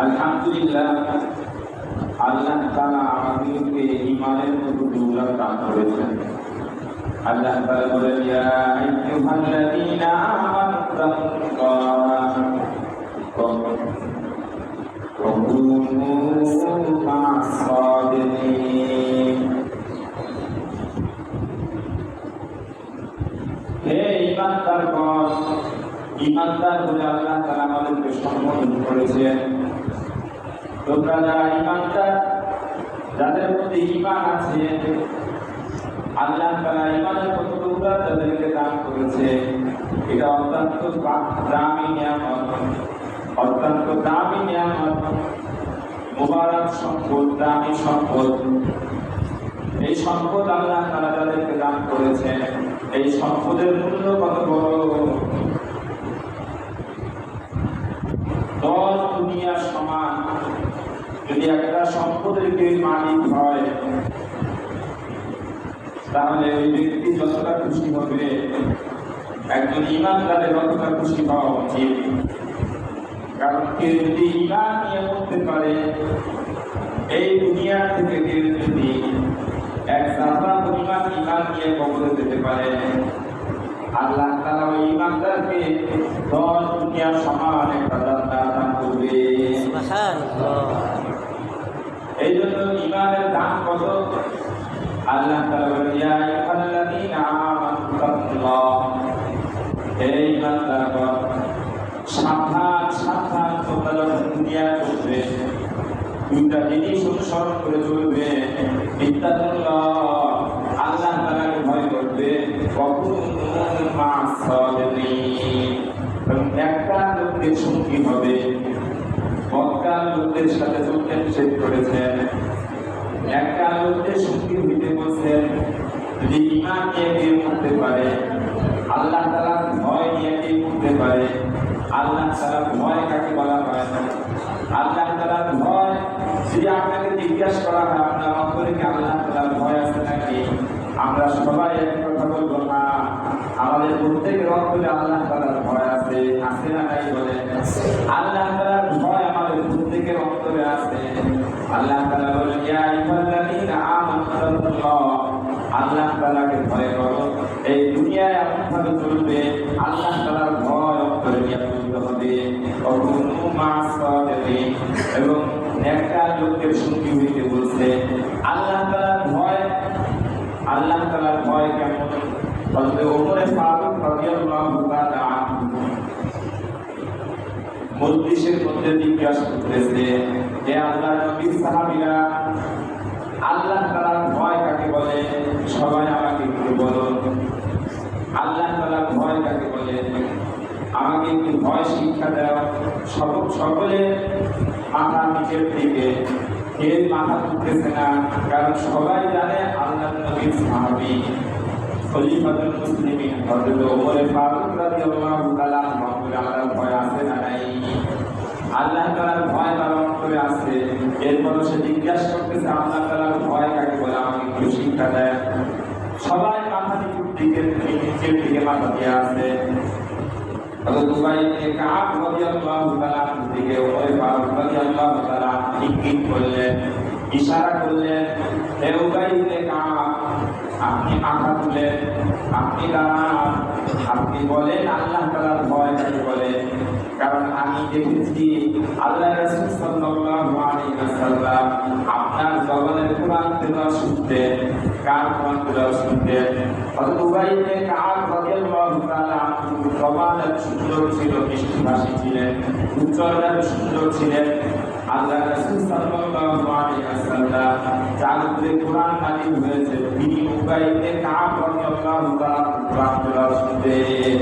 আলহামদুলিল্লাহ আল্লাহ তারা আমাদেরকে ইমানের মতো দুর্লাভ দান করেছেন আল্লাহ তারা বলেন হে ইমানদার ইমানদার বলে আল্লাহ তারা আমাদেরকে সম্বোধন করেছেন তোমরা যারা ইমানদার যাদের মধ্যে ইমান আছে, আল্লাহ তাআলা ইমানের কত টুকরা তাদেরকে দান করেছে। এটা অত্যন্ত দামি নিয়ামত। অত্যন্ত দামি নিয়ামত। মোবারক সম্পদ, দামি সম্পদ। এই সম্পদ আল্লাহ তারা তাদেরকে দান করেছেন। এই সম্পদের মূল্য কত বড়? দশ দুনিয়ার সমান। যদি একটা সম্পদের কেউ মালিক হয়, তাহলে ওই ব্যক্তি যতটা খুশি হবে, একজন ইমানদারের ততটা খুশি হওয়া উচিত। কারণ কেউ যদি ইমান নিয়ে করতে পারে, এই দুনিয়া থেকে কেউ যদি এক সাদা পরিমাণ ইমান নিয়ে কবরে যেতে পারে, আল্লাহ তাআলা ওই ইমানদারকে দশ দুনিয়ার সমান একটা দান করবে। এই জন্য ইমানের দাম কত? আল্লাহ তাআলা বলেন, ইয়া আইয়ুহাল্লাযীনা আমানু তাকুল্লাহ হে ইমানদারগণ সাবধান সাবধান করবে, দুইটা জিনিস অনুসরণ করে চলবে, ইত্তাকুল্লাহ, আল্লাহ তাআলাকে ভয় করবে, কখন একটা লোকের সঙ্গী হবে। মক্কার লোকদের সাথে চলতে নিষেধ করেছেন। একটা লোকদের সঙ্গী হইতে বলছেন যদি ইমান নিয়ে করতে পারে? আল্লাহ তালা ভয় নিয়ে করতে পারে। আল্লাহ তালা ভয় কাকে বলা হয়? আল্লাহ তালা ভয় যদি আপনাকে জিজ্ঞাসা করা হয়, আপনার অন্তরে আল্লাহ তালা ভয় আছে নাকি? আমরা সবাই এক কথা বলব না। আমাদের প্রত্যেকের অন্তরে আল্লাহ তালার ভয় আছে আছে না নাই বলে? আল্লাহ তালার ভয় আমাদের প্রত্যেকের অন্তরে আছে। আল্লাহ তালা বলে আল্লাহ তালাকে ভয় করো। এই দুনিয়ায় এমন ভাবে চলবে আল্লাহ তালার ভয় অন্তরে নিয়ে চলতে হবে এবং একটা লোকের সঙ্গী হইতে বলছে আল্লাহ তালার ভয় কেমন? বলতে ওমরে ফারুক রাদিয়াল্লাহু তাআলা মজলিসের মধ্যে জিজ্ঞাসা করতেছে যে আল্লাহ নবীর সাহাবীরা, আল্লাহ তাআলার ভয় কাকে বলে? সবাই আমাকে একটু বলুন আল্লাহ তাআলার ভয় কাকে বলে? আমাকে একটু ভয় শিক্ষা দাও। সব সকলে মাথা নিচের দিকে কেউ মাথা তুলতেছে না। কারণ সবাই জানে আল্লাহ নবীর সাহাবী। খলিফাতুল ফারুক রাদিয়াল্লাহু তাআলা আল্লাহর ভয় আছে না নাই? আল্লাহ তাআলার ভয় তার অন্তরে আছে। এরপর সে জিজ্ঞাসা করতেছে, আল্লাহ তাআলার ভয় কাকে বলে? আমাকে একটু শিক্ষা দেয় সবাই মাথা নিচুর দিকে নিচের দিকে মাথা দিয়ে আছে। হযরত উবাই ইবনে কাব রাদিয়াল্লাহু দিকে ওমর ফারুক রাদিয়াল্লাহু তাআলা ইশারা করলেন, হে উবাই ইবনে আপনি মাথা তুলেন, আপনি বলেন, আল্লাহ তালার ভয় কাকে বলে কারণ আমি দেখেছি আল্লাহ রাসূল সাল্লাল্লাহু আপনার জবানের কোরআন তেলাওয়াত শুনতেন, কার কোরআন তেলাওয়াত শুনতেন? হযরত উবাই ইবনে কাব রাদিয়াল্লাহু তাআলা জবানের সুন্দর ছিল মিষ্টিভাষী ছিলেন উচ্চারণ সুন্দর ছিলেন আল্লাহ রাসূল সাল্লাল্লাহু আলাইহি ওয়াসাল্লাম যার উপরে কোরআন নাযিল হয়েছে তিনি উবাই ইবনে কাব রাদিয়াল্লাহু তাআলা কোরআন তেলাওয়াত শুনতেন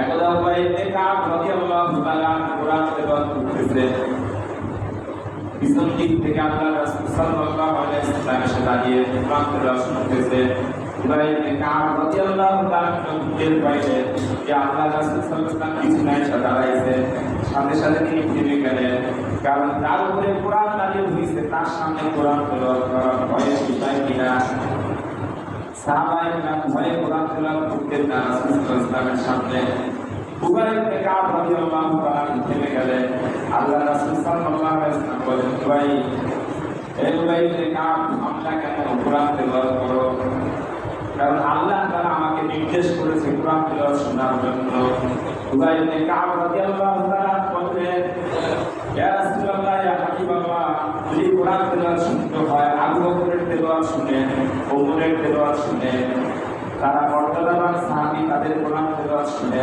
একদা উবাই কাব রাদিয়াল্লাহু তাআলা কোরআন তেলাওয়াত করতেছে পিছন দিক থেকে আল্লাহ রাসূল সাল্লাল্লাহু আলাইহি ওয়াসাল্লাম এসে দাঁড়িয়ে কোরআন তেলাওয়াত শুনতেছে উবাই কাব রাদিয়াল্লাহু তাআলা টের পাইলে যে আল্লাহ রাসূল সাল্লাল্লাহু আলাইহি ওয়াসাল্লাম এসে দাঁড়াইছে। সাথে সাথে তিনি থেমে গেলেন। কারণ তার উপরে কোরআন নাজিল হয়েছে, তার সামনে কোরআন তেলাওয়াত করা রাসূল সামনে। উবাই ইবনে কাব রাদিয়াল্লাহু তাআলা আল্লাহ রাসূল সাল্লাল্লাহু আলাইহি ওয়াসাল্লাম বলেন কেন কোরআন তেলাওয়াত করো? কারণ আল্লাহ তাআলা আমাকে নির্দেশ করেছে কোরআন তেলাওয়াত শোনার জন্য। উবাই ইবনে কাব রাদিয়াল্লাহু তাআলা বললেন, ইয়া রাসূলুল্লাহ, ইয়া হাবিবাল্লাহ, যদি কোরআন শুনে, ওমরের তেলাওয়াত শুনে, তারা মর্যাদাবান সাহাবী তাদের কোরআন তেলাওয়াত শুনে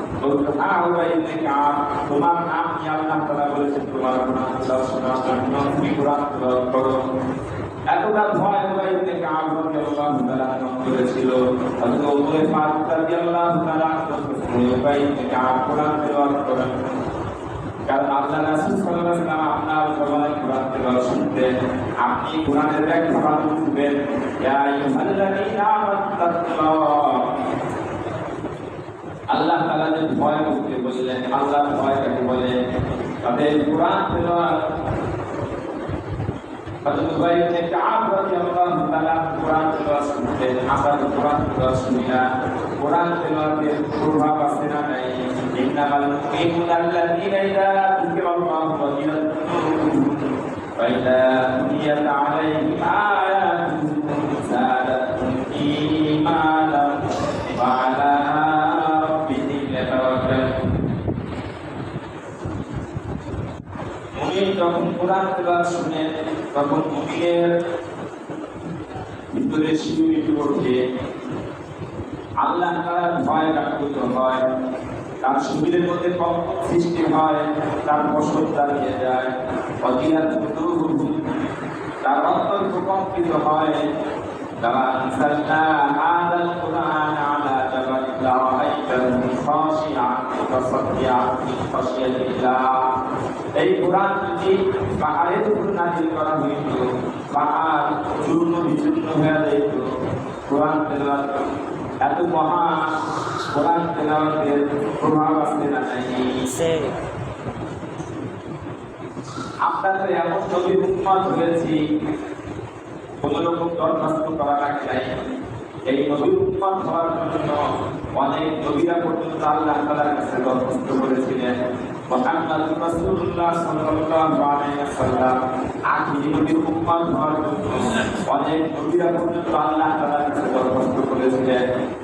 হ্যাঁ তোমার নাম নিয়ে আল্লাহ তাআলা বলেছেন তোমার তুমি কোরআন করো এতটা ভয় উবাইতে কাব রাদিয়াল্লাহু তাআলা করেছিল হযরত উমর ফারুক রাদিয়াল্লাহু তাআলা উবাইতে কাব কোরআন তেলাওয়াত আপনার জবানে কোরআন তেলাওয়াত শুনতেন আপনি কোরআনের ব্যাখ্যা বুঝবেন ইয়া আইয়ুহাল্লাযীনা আল্লাহ তাআলা যে ভয় করতে বললেন আল্লাহর ভয় কাকে বলে তাদের কোরআন তেলাওয়াত হযরত উবাই ইবনে কাব রাদিয়াল্লাহু তাআলা কোরআন তেলাওয়াত শুনতেন আমরা তো কোরআন তেলাওয়াত শুনি না কোরআন তেলাওয়াতের প্রভাব আছে না নাই ইন্নামাল মুমিনুনা আল্লাযীনা ইযা যুকিরাল্লাহু ওয়াজিলাত কুলুবুহুম وإذا تليت عليهم آياته মুমিন যখন কোরআন তেলাওয়াত শুনে, তখন মুমিনের ভিতরে শিউরিত ওঠে আল্লাহ তাআলার ভয় জাগ্রত হয়, তার শরীরের মধ্যে কম সৃষ্টি হয়, তার ফসল দাঁড়িয়ে যায় অজিয়ার তার অত্যন্ত কম্পিত হয়। তারা আনসালনা আদাল কোরআন আলা এই কোরআন যদি পাহাড়ের উপর নাজিল করা হইত পাহাড় চূর্ণ বিচূর্ণ হয়ে যেত কোরআন তেলাওয়াত এত মহা কোরআন তেলাওয়াতের প্রভাব আছে না আমরা তো এমন নবীর উন্মত হয়েছি কোন রকম দরখাস্ত করা লাগে নাই। এই নবীর উন্মত হওয়ার জন্য অনেক নবীরা পর্যন্ত আল্লাহ তাআলার কাছে দরখাস্ত করেছিলেন। মুহাম্মদ রাসূলুল্লাহ সাল্লাল্লাহু আলাইহি ওয়াসাল্লাম আখিরি নবীর উম্মত হওয়ার অনেক নবীরা পর্যন্ত আল্লাহ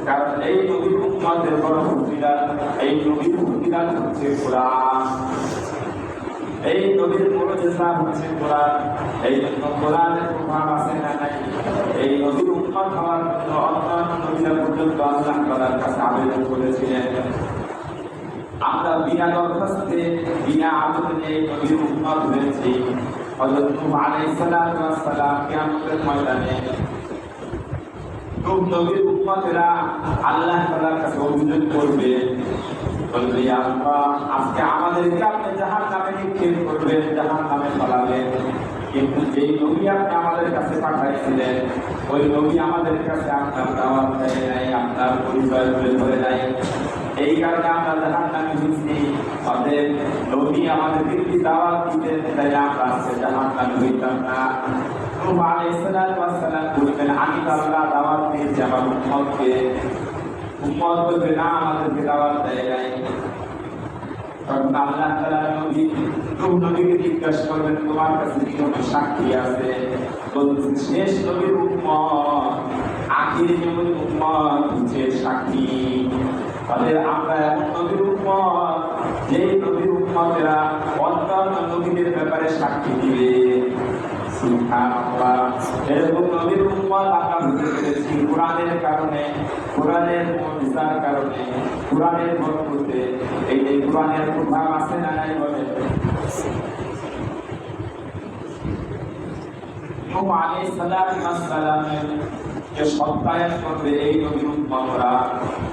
কারণ এই নবীর উম্মতের বড় ফজিলত এই নবীর ফজিলত হচ্ছে কোরআন এই নবীর মুজিজা হচ্ছে কোরআন এই জন্য কোরআনের আছে না নাই? এই নবীর উম্মত হওয়ার জন্য অন্যান্য নবীরা পর্যন্ত আল্লাহ আবেদন করেছিলেন। আমরা বিনা দরখাস্তে, বিনা আবেদনে নবীর উম্মত হয়েছি। হযরত নূহ আলাইহিস সালাম কিয়ামতের ময়দানে নূহ নবীর উম্মতেরা আল্লাহ তাআলার কাছে অভিযোগ করবে। বলবে আল্লাহ, আজকে আমাদেরকে আপনি জাহান্নামে নিক্ষেপ করবেন, জাহান্নামে ফেলাবেন কিন্তু যেই নবী আপনি আমাদের কাছে পাঠাইছিলেন, ওই নবী আমাদের কাছে আপনার দাওয়াত দেয় নাই, আপনার পরিচয় তুলে ধরে নাই। এই কারণে আমরা জাহান্নামে হয়েছি অতএব নবী আমাদেরকে কি দাওয়াত দিতেন, তাই আমরা আজকে জাহান্নামে হইতাম না। দেয় নবী কি সাক্ষী আছে? শেষ নবীর উম্মত, আখির উম্মত সাক্ষী। তাহলে এই যে না নাই বলে? নূহ আলাইহিস সালামের যে করবে এই নবীর উম্মতরা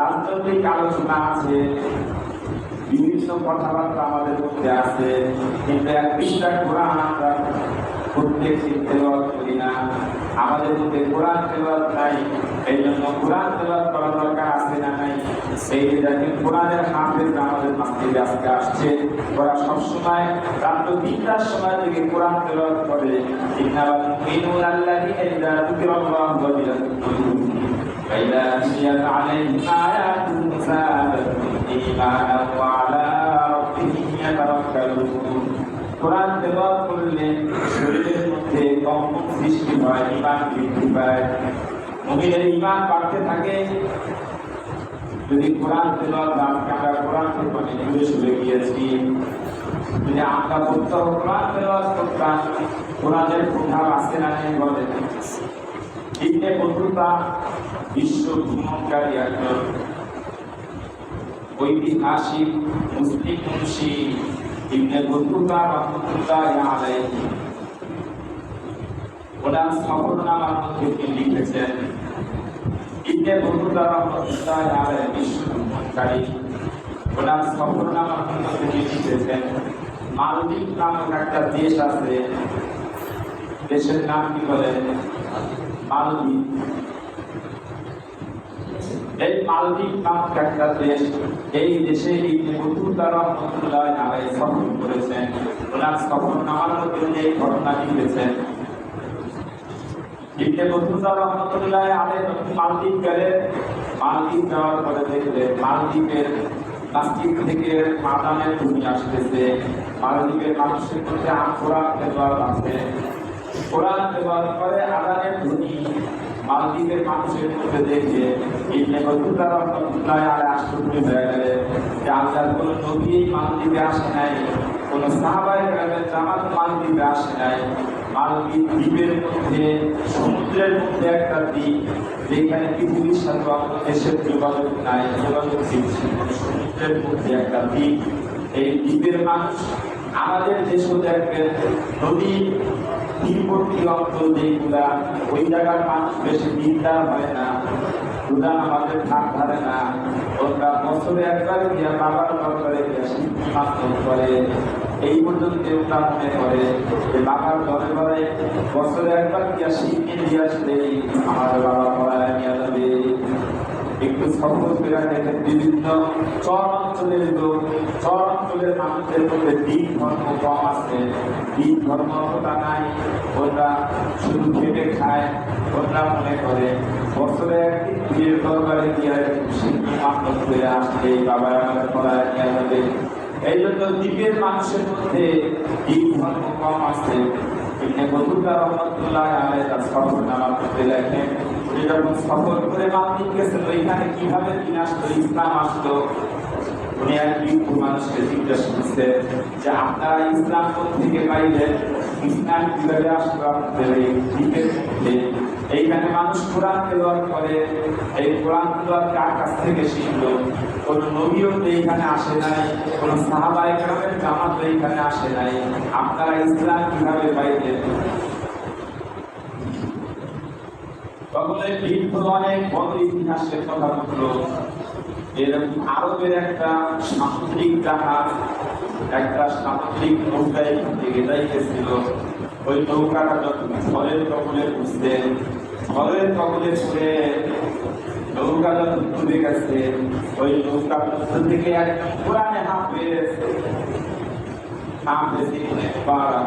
রাজনৈতিক আলোচনা আছে, বিভিন্ন কথাবার্তা আমাদের মধ্যে আছে, কিন্তু এক পৃষ্ঠা কোরআন আমরা প্রত্যেক তেলাওয়াত করি না। আমাদের মধ্যে কোরআন তেলাওয়াত নাই এই জন্য কোরআন তেলাওয়াত করা দরকার আছে না নাই? সেই দেখেন, কোরআনের হাফেজ আমাদের মাসজিদে আজকে আসছে। ওরা সবসময় রাত তিনটার সময় থেকে কোরআন তেলাওয়াত করে। ইন্নামাল মুমিনুন আল্লাযীনা ইযা যুকিরাল্লাহু ওয়াজিলাত কুলুবুহুম فإذا تليت عليهم آياته زادتهم إيمانا وعلى ربهم يتوكلون কোরআন তেলাওয়াত করলে শরীরের মধ্যে কম্পন সৃষ্টি হয় ইমান বৃদ্ধি পায় মুমিনের ইমান বাড়তে থাকে যদি কোরআন তেলাওয়াত না আজকে আমরা কোরআন থেকে অনেক দূরে সরে গিয়েছি যদি আমরা প্রত্যহ কোরআন তেলাওয়াত করতাম কোরআনের প্রভাব আছে না নেই বলে ইবনে বতুতা বিশ্ব ভ্রমণকারী একজন ঐতিহাসিক মুসলিম মুন্সি ইবনে বতুতা রহমতুল্লাহ আলাইহি। ওনার সফরনামার মধ্যে তিনি লিখেছেন, ইবনে বতুতা রহমতুল্লাহ বিশ্ব ভ্রমণকারী। ওনার সফরনামার মধ্যে তিনি লিখেছেন, মালদ্বীপ নামক একটা দেশ আছে। দেশের নাম কি বলে? মালদ্বীপ। এই মালদ্বীপ একটা দেশ। এই দেশে করেছেন, ওনার এই ঘটনা লিখেছেন মালদ্বীপ পরে মালদ্বীপের ভূমি মালদ্বীপের মানুষের মধ্যে ব্যবহার আছে। ব্যবহার করে আদানের ধ্বনি মালদ্বীপের মানুষের মধ্যে দেখে ইবনে বতুতা রহমতুল্লাহ আলাইহি আশ্চর্য হয়ে গেলেন যে আল্লাহর কোনো নবী মালদ্বীপে আসে নাই, কোনো সাহাবায়ে কেরামের জামাত মালদ্বীপে আসে নাই। মালদ্বীপ দ্বীপের মধ্যে, সমুদ্রের মধ্যে একটা দ্বীপ, যেখানে পৃথিবীর সাথে আমাদের দেশের যোগাযোগ নাই, যোগাযোগ বিচ্ছিন্ন সমুদ্রের মধ্যে একটা দ্বীপ। এই দ্বীপের মানুষ আমাদের দেশও দেখবেন, নদী তীরবর্তী অঞ্চল যেগুলা ওই জায়গার মানুষ বেশি দিনদার হয় না উদান আমাদের থাক ধরে না, ওরা বছরে একবার গিয়া বাবার দরকারে গিয়া সিদ্ধি মাত্র করে, এই পর্যন্ত ওরা মনে করে যে বাবার ঘরে ঘরে বছরে একবার গিয়া সিদ্ধি দিয়ে আসলেই আমার বাবা পড়ায় নিয়ে যাবে একটু দেখেন বিভিন্ন চর অঞ্চলের লোক চর অঞ্চলের মানুষদের মধ্যে দিন ধর্ম কম আছে। দিন ধর্ম অতটা নাই ওরা শুধু খেটে খায় ওরা মনে করে। বছরে একদিন বিয়ের দরবারে গিয়ে শিল্পী মাত্র করে আসলে বাবা আমার পড়ায় নিয়ে যাবে। এই জন্য দ্বীপের মানুষের মধ্যে দিন ধর্ম কম আছে। ইবনে বতুতা রহমতুল্লাহ আলাইহি তার সফর নামা করতে লেখেন উনি যখন সফর করে মালদ্বীপ গেছেন ওইখানে কীভাবে দিন আসলো ইসলাম আসলো? উনি এক বিজ্ঞ মানুষকে জিজ্ঞাসা করছে যে, আপনারা ইসলাম থেকে পাইলেন? ইসলাম কীভাবে আসলো আপনাদের এইখানে মানুষ কোরআন তেলাওয়াত করে, এই কোরআন তেলাওয়াত কার কাছ থেকে শিখলো? কোন নবীও তো এইখানে আসে নাই, কোন সাহাবায়ে কেরামের জামাত এইখানে আসে নাই। আপনারা ইসলাম কীভাবে পাইলেন? দীর্ঘ অনেক ইতিহাসের কথা এরকম আরবের একটা সামুদ্রিক জাহাজ, একটা সামুদ্রিক নৌকা থেকে যাইতেছিল। ওই নৌকাটা যখন ঝড়ের কবলে বুঝতে ঝড়ের কবলে পড়ে নৌকা যখন ডুবে গেছে, ওই নৌকা মধ্য থেকে একদম পুরানে ইবনে মুবারক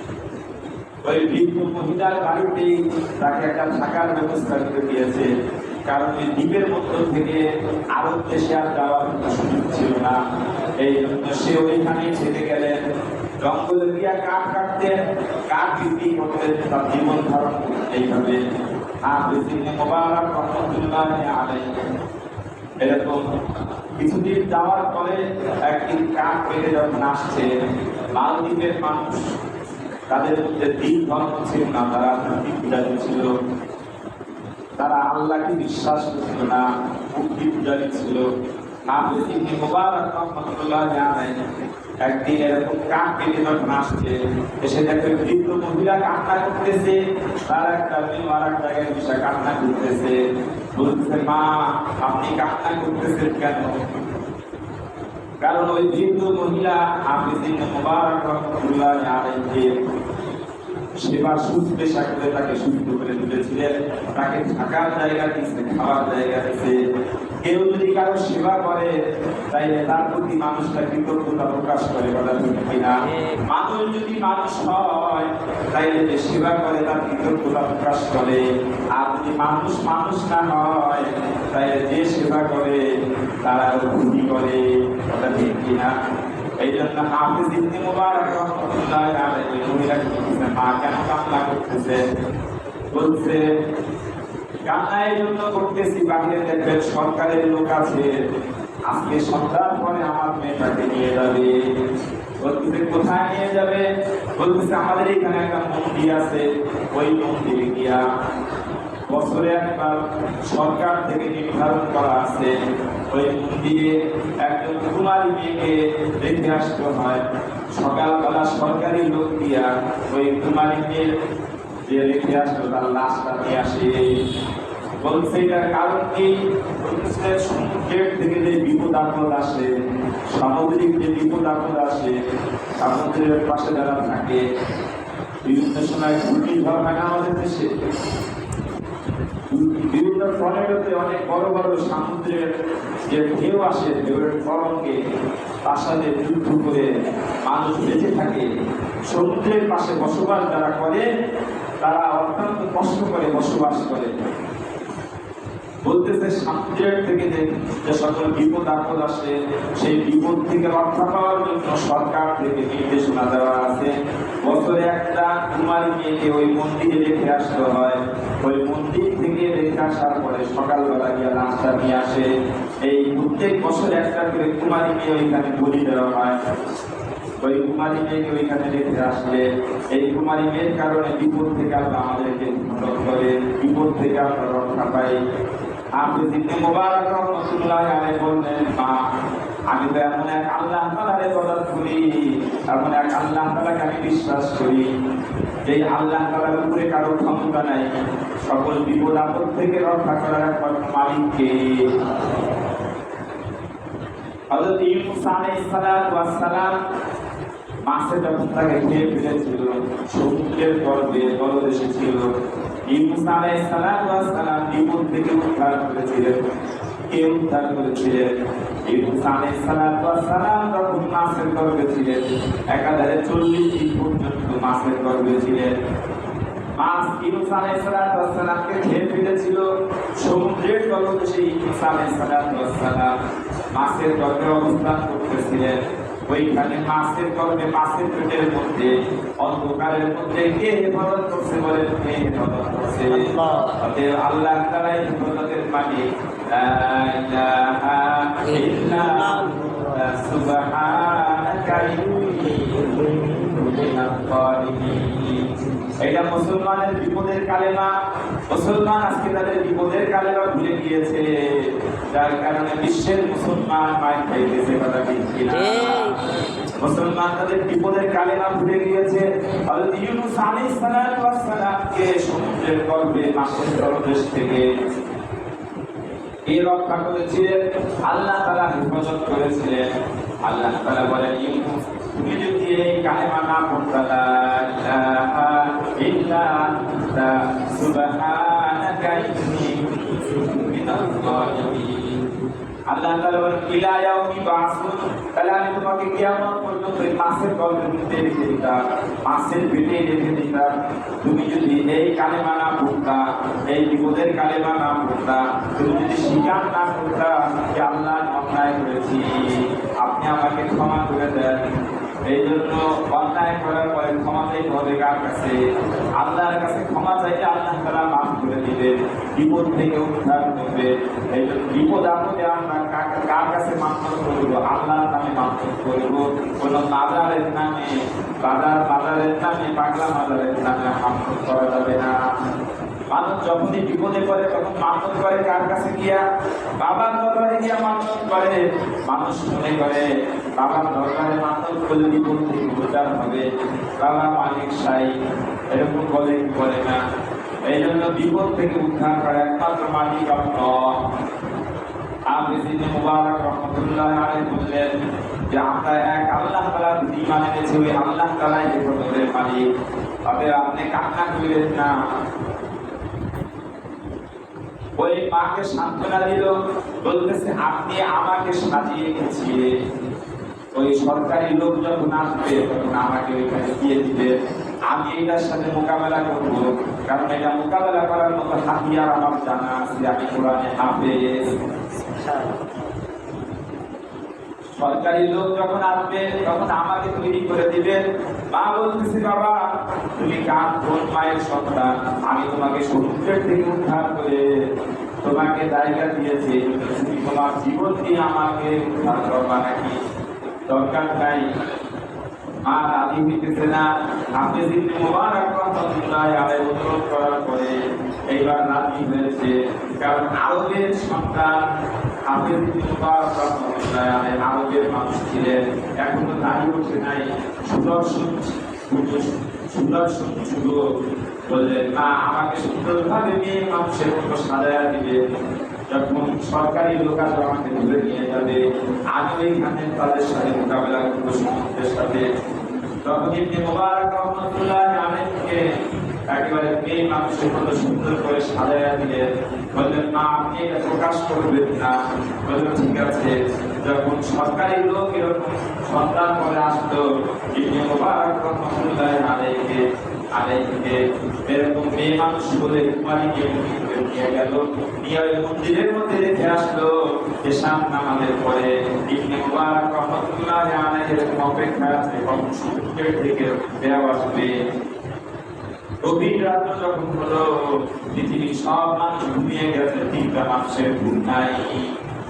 ওই বৃদ্ধ মহিলার বাড়িতেই তাকে একটা থাকার ব্যবস্থা করে দিয়েছে। কারণ এই দ্বীপের মধ্য থেকে আরব দেশে আর যাওয়ার সুযোগ ছিল না। এই জন্য সে ওইখানেই ছেড়ে গেলেন। জঙ্গলে গিয়া কাঠ কাটতেন কাঠ বিক্রি করতেন তার জীবন ধারণ এইভাবে আর বেশি মোবারক রহমতুল্লাহ আলাইহি। এরকম কিছুদিন যাওয়ার পরে একদিন কাক পেরে যখন আসছে, মালদ্বীপের মানুষ তাদের মধ্যে দিন ধর্ম ছিল না, তারা পূজারী ছিল। তারা আল্লাহকে বিশ্বাস করছিল না মূর্তি পূজারী ছিল। একটা মেয়ে কান্না করতেছে। মা, আপনি কান্না কেন? কারণ ওই বৃদ্ধ মহিলা ইবনে মুবারক রহমাতুল্লাহ আলাইহি সেবা শুশ্রূষা করে তাকে সুস্থ করে তুলেছিলেন। তাকে থাকার জায়গা দিচ্ছে খাওয়ার জায়গা দিচ্ছে কেউ যদি কারও সেবা করে, তাইলে তার প্রতি মানুষটা কৃতজ্ঞতা প্রকাশ করে, কথা ঠিক কিনা? মানুষ যদি মানুষ হয়, তাইলে যে সেবা করে, তার কৃতজ্ঞতা প্রকাশ করে। আর যদি মানুষ মানুষ না হয়, তাইলে যে সেবা করে, তারা ক্ষতি করে, কথা ঠিক কিনা? এই জন্য হাফিজ ইবনে মুবারক রহমাতুল্লাহ আলাইহি মহিলা বলতেছে মা কেন কান্না করতেছে বলছে কান্না এই জন্য করতেছি বাহিরে দেখবেন সরকারের লোক আছে আজকে সন্ধ্যার পরে আমার মেয়েটাকে নিয়ে যাবে বলতেছে কোথায় নিয়ে যাবে বলতেছে আমাদের এখানে একটা মন্দির আছে ওই মন্দিরে গিয়া বছরে একবার সরকার থেকে নির্ধারণ করা আছে ওই মন্দিরে একজন মেয়েকে রেখে আসতে হয়। সকালবেলা সরকারি লোক দিয়া ওই কুমারী যে রেখে আসলো, তার লাশটা নিয়ে আসে। বলছে এটার কারণ কি? সমুদ্রের থেকে যে বিপদ আপদ আসে, সামুদ্রিক যে বিপদ আপদ আসে, সমুদ্রের পাশে যারা থাকে বিভিন্ন সময় ঘূর্ণিঝড় হয় না আমাদের দেশে? বিভিন্ন টর্নেডোতে অনেক বড় বড় সমুদ্রের যে ঢেউ আসে, ঢেউয়ের তরঙ্গে তার সাথে যুদ্ধ করে মানুষ বেঁচে থাকে। সমুদ্রের পাশে বসবাস যারা করে, তারা অত্যন্ত কষ্ট করে বসবাস করে। বলতেছে, সমুদ্রের থেকে যে সকল বিপদ আপদ আসে, সেই বিপদ থেকে রক্ষা পাওয়ার জন্য সরকার থেকে নির্দেশনা দেওয়া আছে। বছরে একটা কুমারী মেয়েকে ওই মন্দিরে রেখে আসতে হয়। ওই মন্দির থেকে রেখে আসার পরে সকালবেলা গিয়ে লাশটা নিয়ে আসে। এই প্রত্যেক বছর একটা করে কুমারী মেয়ে ওইখানে বলি দেওয়া হয়। ওই কুমারী মেয়েকে ওইখানে রেখে আসলে। এই কুমারী মেয়ের কারণে বিপদ থেকে আল্লাহ আমাদেরকে রক্ষা করে, বিপদ থেকে আমরা রক্ষা পাই। আপনি মুবারক রাহমাতুল্লাহ আলাইহি বললেন, মা আমি তো এমন এক আল্লাহ তাআলার ইবাদত করি, এমন এক আল্লাহ তাআলাকে আমি বিশ্বাস করি। যে আল্লাহ তাআলার উপরে কারও ক্ষমতা নাই। সকল বিপদ আপদ থেকে রক্ষা করার একমাত্র মালিককে হযরত ইউনূস যখন তাকে খেয়ে ফেলেছিল, সমুদ্রের গর্ভে জলদেশে ছিল ইউনুস আলাইহিস সালাতু ওয়াস সালাম বিপদ থেকে উদ্ধার করেছিলেন। কে উদ্ধার করেছিলেন? ইউনুস আলাইহিস সালাতু ওয়াস সালাম যখন মাছের গর্ভে ছিলেন একাধারে চল্লিশ দিন পর্যন্ত মাছের গর্ভে ছিলেন। মাছ ইউনুস আলাইহিস সালাতু ওয়াস সালামকে খেয়ে ফেলেছিল সমুদ্রের তলদেশে ইউনুস আলাইহিস সালাতু ওয়াস সালাম মাছের গর্ভে অবস্থান করতেছিলেন। ওইখানে মাছের গর্ভে মাছের পেটের মধ্যে অন্ধকারের মধ্যে কে হেফাজত করছে বলে কে হেফাজত করছে? আল্লাহ। তাআলাই হেফাজতের মালিক। এটা মুসলমানের বিপদের কালেমা। মুসলমান আজকে তাদের বিপদের কালেমা ভুলে গিয়েছে, যার কারণে বিশ্বের মুসলমান মায়ের খাইতেছে কথা মুসলমান তাদের বিপদের কালেমা ভুলে গিয়েছে। হযরত ইউনূস আলাইহিস ওয়াস সালামকে সমুদ্রের গর্ভে মাছের তলদেশ থেকে কে রক্ষা করেছিলেন, আল্লাহ তাআলা হেফাজত করেছিলেন। আল্লাহ তাআলা বলেন তুমি যদি এই কালেমা না আল্লাহ বাসুন। তাহলে আমি তোমাকে গর্ভের মধ্যে রেখে দিতাম পেটে রেখে দিতাম। তুমি যদি এই কালেমা না পড়তা এই বিপদের কালেমা না পড়তা, তুমি যদি স্বীকার না করতা যে আল্লাহ অন্যায় করেছি, আপনি আমাকে ক্ষমা করে দেন। এই জন্য অন্যায় করার পরে ক্ষমা চাইতে হবে কার কাছে? আল্লাহর কাছে ক্ষমা চাইলে আল্লাহ তারা মাফ করে দিবে বিপদ থেকে উদ্ধার করবে। এই জন্য বিপদ আপদে আমরা কার- কাছে মান্যত করব? আল্লাহর নামে মান্যত করব। কোন মাজারের নামে, বাজার, বাজারের নামে, পাগলা মাজারের নামে মান্যত করা যাবে না। মানুষ যখনই বিপদে পড়ে, তখন মান্যত করে কার কাছে গিয়া? বাবার দরবারে গিয়া মান্যত করে। মানুষ মনে করে, বাবার দরবারে মান্যত করলে বিপদ থেকে উদ্ধার হবে। বাবা মালিক সাই, এরকম বলে করে না। এই জন্য বিপদ থেকে উদ্ধার করে একমাত্র মালিক আল্লাহ। হাফিজ ইবনে মুবারক রহমাতুল্লাহ আলাইহি বললেন যে, আমরা এক আল্লাহ তাআলার ঈমান এনেছি, ওই আল্লাহ তাআলাই বিপদের মালিক। তবে আপনি কান্না করিলেন না। ওই মাকে সান্ত্বনা দিল, বলতেছে, আপনি আমাকে সাজিয়ে গেছিলেন ওই সরকারি লোক যখন আসবে, তখন আমাকে ওইখানে দিয়ে দিবে। আমি এটার সাথে মোকাবেলা করব, কারণ এটা মোকাবেলা করার মতো হাতিয়ার আমার জানা আছে, আমি কোরআনে হাফেজ। সরকারি লোক যখন আসবে, তখন আমাকে তৈরি করে দিবেন মা বলতেছে, বাবা, তুমি কান কোন মায়ের সন্তান আমি তোমাকে সমুদ্রের থেকে উদ্ধার করে তোমাকে জায়গা দিয়েছি। তুমি তোমার জীবন দিয়ে আমাকে উদ্ধার করবা নাকি? দরকার নাই। মা রাজি হইতেছে না। আপনি দিনে মোবারক রহমতুল্লাহ আলাইহি অনুরোধ করার পরে এইবার রাজি হয়েছে। কারণ আরবের সন্তান হাফেজ ইবনে মুবারক রহমতুল্লাহ ওঠে নাই। সুদর্শন সুদর্শন ছিল বললেন মা আমাকে সুন্দরভাবে মেয়ে মানুষের মতো সাজায়া দিবে। যখন সরকারি লোক আমাকে ধরে নিয়ে যাবে। আমি ওইখানে তাদের সাথে মোকাবেলা করব সমুদ্রের সাথে। তখন ইবনে মোবারক রহমতুল্লাহ আলাইহিকে একেবারে মেয়ে মানুষের মতো সুন্দর করে সাজায়া দিলেন। বললেন, মা, আপনি এটা প্রকাশ করবেন না। বললেন, ঠিক আছে। যখন সরকারি লোক এরকম সন্তান করে আসতো ইবনে মোবারক এরকম মেয়ে মানুষ বলে কুমারীকে নিয়ে গেল। নিয়ে মন্দিরের মধ্যে রেখে আসলো। এসাম পরে ইবনে মুবারক রহমতুল্লাহ এরকম অপেক্ষা আছে কখন থেকে বেয়াও আসবে গভীর রাত যখন হলো, পৃথিবীর সব মানুষ ঘুমিয়ে গেছে, তিনটা মানুষের ঘুম নাই।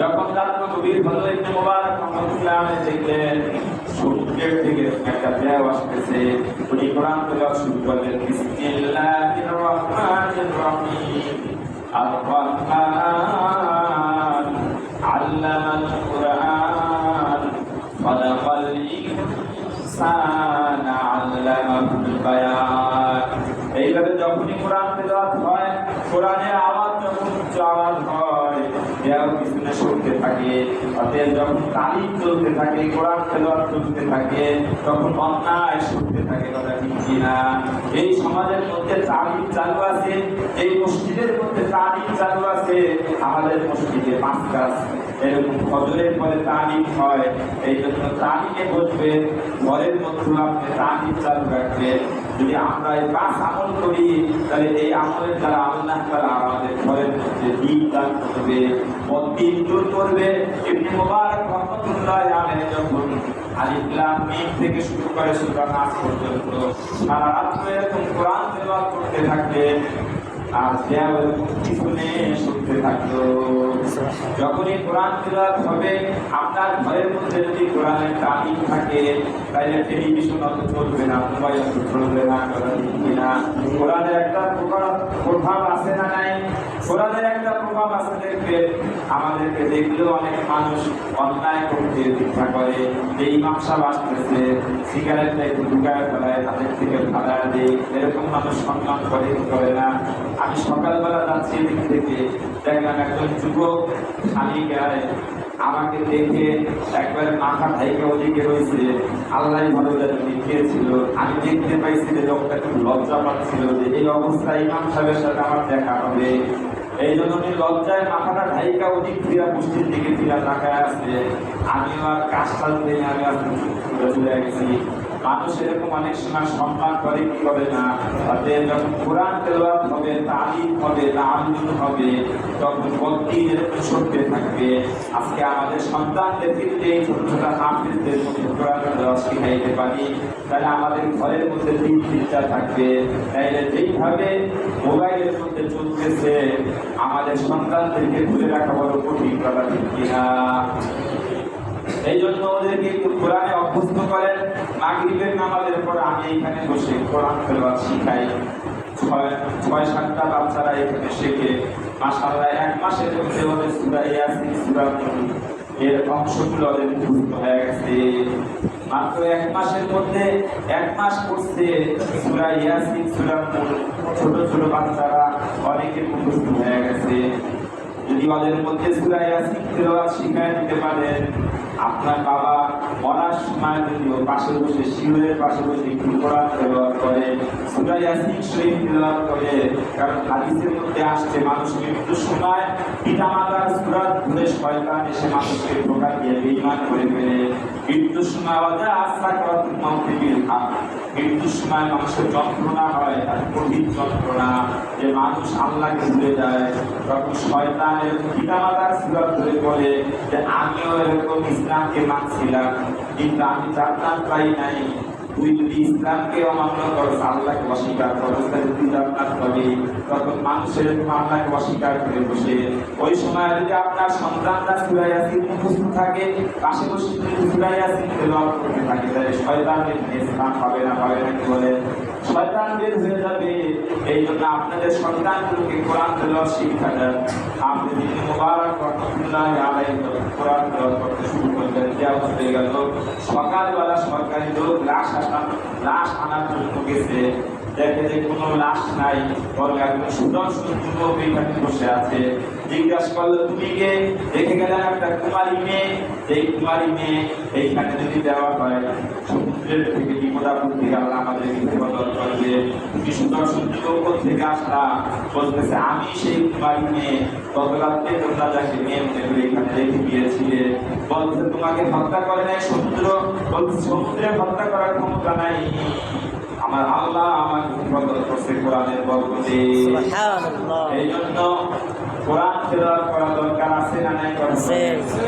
যখন রাত্র গভীর হলো ইবনে মুবারক রহমাতুল্লাহ দেখলেন সমুদ্রের থেকে একটা ঢেউ আসতেছে। উনি কোরআন তেলাওয়াত শুরু করলেন। বিসমিল্লাহির রহমানির রহিম। আর রহমান আল্লামাল কুরআন খলাকাল ইনসানা আল্লামাহুল বায়ান। এইভাবে যখনই কোরআন তেলাওয়াত হয়, কোরআনের আওয়াজ যখন উচ্চ হয় দেয়াও পিছনে শুনতে থাকে অতএব যখন তালিম চলতে থাকে কোরআন তেলাওয়াত চলতে থাকে, তখন অন্যায় শুনতে থাকে, কথা ঠিক কিনা? এই সমাজের মধ্যে তালিম চালু আছে, এই মসজিদের মধ্যে তালিম চালু আছে, আমাদের মসজিদে পাঁচ কাজ এরকম ফজরের পরে তালিম হয় এই জন্য তালিমে বসবে, ঘরের মধ্যে আপনি তালিম চালু রাখবেন। যদি আমরা এই পাঁচ আমল করি, তাহলে এই আমলের দ্বারা আল্লাহ তারা আমাদের ঘরের মধ্যে দিন দান করবে দিন দূর করবে। এমনি মোবারক রহমাতুল্লাহ যখন থেকে শুরু করে সূরা নাস পর্যন্ত সারা রাত এরকম কোরআন করতে থাকবেন আমাদেরকে দেখলেও অনেক মানুষ অন্যায় করতে ইচ্ছা করে। যে ইমাম সাহেব সিগারেটটা একটু ঢুকায় ফেলায় তাদের থেকে ফালায় দেয়, এরকম মানুষ সম্মান করে না। আমি সকালবেলা যাচ্ছি এদিক থেকে। দেখলাম একজন যুবক খালি গায়ে। আমাকে দেখে একবারে মাথা ঢাইকে ওদিকে রয়েছে। আল্লাহ ভালো যেন লিখিয়েছিল আমি দেখতে পাইছি যে লোকটা খুব লজ্জা পাচ্ছিল যে এই অবস্থায় ইমাম সাহেবের সাথে আমার দেখা হবে। এই জন্য উনি লজ্জায় মাথাটা ঢাইকা ওদিক ফিরা পুষ্টির দিকে ফিরা তাকায় আছে। আমিও আর কাজ চালতে আমি আর চলে গেছি। মানুষ এরকম অনেক সময় সম্মান করে, কি করে না? তাদের যখন কোরআন তেলাওয়াত হবে, তালিম হবে তালিম হবে, তখন ভক্তি এরকম সত্যি থাকবে। আজকে আমাদের সন্তানদের ক্ষেত্রে এই ছোট ছোট হাফিজদের মধ্যে কোরআন তেলাওয়াত শিখাইতে পারি। তাহলে আমাদের ঘরের মধ্যে দিন চিন্তা থাকবে। তাইলে যেইভাবে মোবাইলের মধ্যে চলতেছে, আমাদের সন্তানদেরকে ধরে রাখা বড় কঠিন কথা ঠিক কিনা? এই জন্য ওদেরকে একটু কোরআনে অভ্যস্ত করেন। মাগরিবের নামাজের পর আমি এখানে বসে কোরআন তেলাওয়াত শিখাই। ছয় ছয় সাতটা বাচ্চারা এখানে শেখে। মাশাআল্লাহ, এক মাসের মধ্যে ওদের সূরা ইয়াসিন, সূরা এর অংশগুলো ওদের মুখস্থ হয়ে গেছে। মাত্র এক মাসের মধ্যে এক মাস করছে সূরা ইয়াসিন, সূরা ছোট ছোট বাচ্চারা অনেকে মুখস্থ হয়ে গেছে। যদি ওদের মধ্যে সূরা ইয়াসিন তেলাওয়াত শিখায় দিতে পারেন আপনার বাবা মরার সময় ওর পাশে বসে শিবের পাশে বসে একটু কোরআন তেলাওয়াত করে সূরা ইয়াসিন শরীফ তেলাওয়াত করে। কারণ হাদিসের মধ্যে আসছে, মানুষ মৃত্যুর সময় পিতা মাতার সূরা শয়তান এসে মানুষকে ধোঁকা দিয়ে বেঈমান করে ফেলে। মৃত্যুর সময় ওজা আশা করা বিল হাক মৃত্যুর সময় মানুষের যন্ত্রণা হয়, তার কঠিন যন্ত্রণা। যে মানুষ আল্লাহকে ভুলে যায়, তখন শয়তান এরকম পিতামাতার সুরত ধরে বলে যে, আমিও এরকম ইসলামকে মানছিলাম, কিন্তু আমি জান্নাত পাই নাই। তুই যদি ইসলামকে অমান্য করো আল্লাহকে অস্বীকার করো আপনার পাবি। তখন মানুষের আল্লাহকে অস্বীকার করে বসে। ওই সময় যদি আপনার সন্তানরা সুরাই আসিন মুখস্থ থাকে পাশে বসে যদি সুরাই আসিন তেলাওয়াত করতে থাকে, তাহলে শয়তানের ইসলাম পাবে না পাবে না কি বলে শয়তান বের হয়ে যাবে। এই জন্য আপনাদের সন্তানগুলোকে কোরআন দেওয়ার শিক্ষা দেন আপনি যদি মোবারক রহমতুল্লাহ আলাই কোরআন তেলাওয়াত করতে শুরু করলেন। দেওয়া হয়ে গেল। সকালবেলা সরকারি লোক লাশ আসা লাশ আনার জন্য গেছে। দেখে যে কোনো লাশ নাই বলে একজন সুদর্শন যুবক এখানে বসে আছে। জিজ্ঞাসা করল, তুমি কে? দেখে গেলেন একটা কুমারী মেয়ে। এই কুমারী মেয়ে এইখানে যদি দেওয়া হয়, সমুদ্রের থেকে বিপদাপুর থেকে আল্লাহ আমাদেরকে হেফাজত করবে তুমি সুদর্শন যুবক থেকে আসলা? বলতেছে, আমি সেই কুমারী মেয়ে। গত রাত্রে তোমরা যাকে মেয়ে মনে করে এখানে রেখে গিয়েছিলে, বলছে, তোমাকে হত্যা করে নাই সমুদ্র? বলছে, সমুদ্রে হত্যা করার ক্ষমতা নাই। আমার আল্লাহ আমাকে হেফাজত করছে কোরআনের বরকতে। সুবহানাল্লাহ। এই জন্য কোরআন তেলাওয়াত করা দরকার আছে না নাই করা আছে, আছে।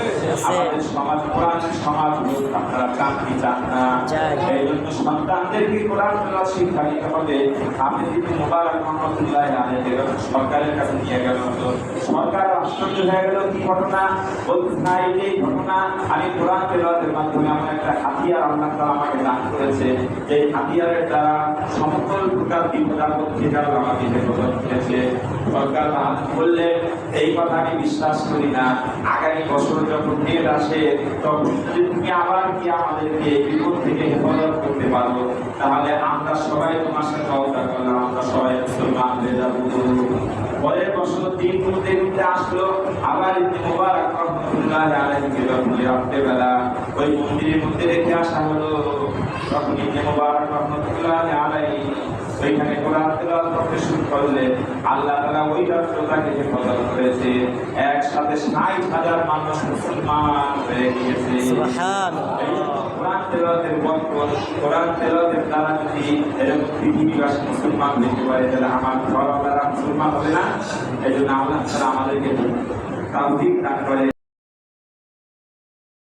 আমাদের সমাজ কোরআনের সমাজ আপনারা চান কি চান না। এই জন্য সন্তানদেরকে কোরআন তেলাওয়াত শিক্ষা দিতে হবে। আপনি যদি মোবারক রহমতুল্লাহ আলাইহি যখন সরকারের কাছে নিয়ে গেল সরকার আশ্চর্য হয়ে গেল কি ঘটনা? বলতে না এই ঘটনা আমি কোরআন তেলাওয়াতের মাধ্যমে আমার একটা হাতিয়ার আল্লাহ তাআলা আমাকে দান করেছে। যে হাতিয়ারের দ্বারা সমতল প্রকার থেকে আমাকে হেফাজত করেছে। সরকার বললে এই কথা আমি বিশ্বাস করি না। আগামী বছর যখন ডেট আসে, তখন তুমি আবার কি আমাদেরকে বিপদ থেকে হেফাজত করতে পারো, তাহলে আমরা সবাই তোমার সাথে অবদান করলাম, আমরা সবাই মুসলমান হয়ে যাব। পরের বছর দিন ঘুরতে ঘুরতে আসলো, আবার রাত্রেবেলা। ওই মন্দিরের মধ্যে রেখে আসা হলো। তখন মুবারক, রহমতুল্লাহ ওইখানে কোরআন তেলাওয়াত করতে শুরু করলে আল্লাহ তাআলা ওই রাষ্ট্রটাকে হেফাজত করেছে। একসাথে ষাট হাজার মানুষ মুসলমান হয়ে গিয়েছে। কোরআন তেলাওয়াতের বরকত কোরআন তেলাওয়াতের দ্বারা যদি এরকম পৃথিবীবাসী মুসলমান হইতে পারে তাহলে আমার ঘর মুসলমান হবে না? এই জন্য আল্লাহ আমাদেরকে তাও ঠিক দান করে।